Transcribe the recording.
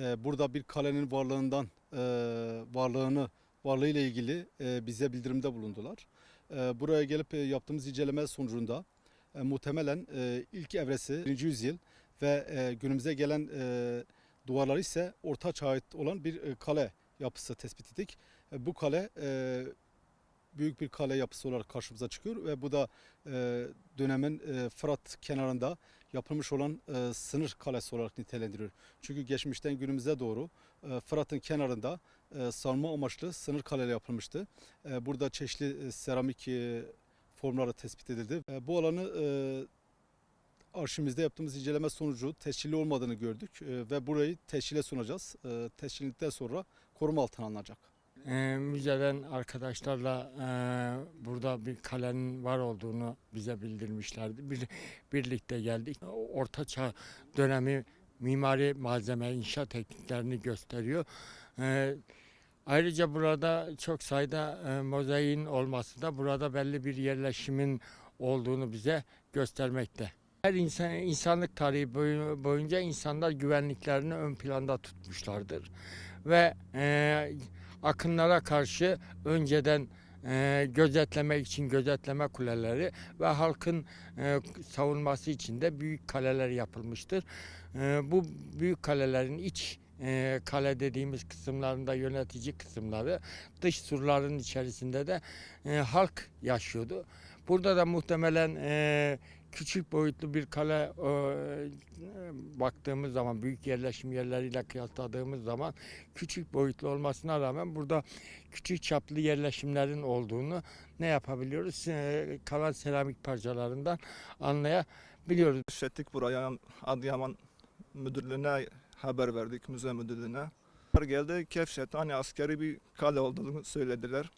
e, burada bir kalenin varlığından e, varlığını varlığıyla ilgili e, bize bildirimde bulundular. E, buraya gelip e, yaptığımız inceleme sonucunda e, muhtemelen e, ilk evresi 1. yüzyıl ve e, günümüze gelen e, duvarları ise Orta Çağ'a ait olan bir e, kale yapısı tespit ettik. E, bu kale e, büyük bir kale yapısı olarak karşımıza çıkıyor ve bu da e, dönemin e, Fırat kenarında yapılmış olan e, sınır kalesi olarak nitelendiriyor. Çünkü geçmişten günümüze doğru e, Fırat'ın kenarında e, savunma amaçlı sınır kaleleri yapılmıştı. E, burada çeşitli e, seramik e, formları tespit edildi. E, bu alanı e, arşivimizde yaptığımız inceleme sonucu tescilli olmadığını gördük e, ve burayı tescile sunacağız. E, tescillikten sonra koruma altına alınacak. Ee, müzeden arkadaşlarla e, burada bir kalenin var olduğunu bize bildirmişlerdi. Bir, birlikte geldik. Orta Çağ dönemi mimari malzeme inşa tekniklerini gösteriyor. Ee, ayrıca burada çok sayıda e, mozaiğin olması da burada belli bir yerleşimin olduğunu bize göstermekte. Her insan, insanlık tarihi boyu- boyunca insanlar güvenliklerini ön planda tutmuşlardır. Ve e, akınlara karşı önceden e, gözetlemek için gözetleme kuleleri ve halkın e, savunması için de büyük kaleler yapılmıştır. E, bu büyük kalelerin iç e, kale dediğimiz kısımlarında yönetici kısımları, dış surların içerisinde de e, halk yaşıyordu. Burada da muhtemelen e, küçük boyutlu bir kale e, baktığımız zaman büyük yerleşim yerleriyle kıyasladığımız zaman küçük boyutlu olmasına rağmen burada küçük çaplı yerleşimlerin olduğunu ne yapabiliyoruz? E, kalan seramik parçalarından anlayabiliyoruz. Keşfettik buraya Adıyaman müdürlüğüne haber verdik müze müdürlüğüne. Geldi keşfetti hani askeri bir kale olduğunu söylediler.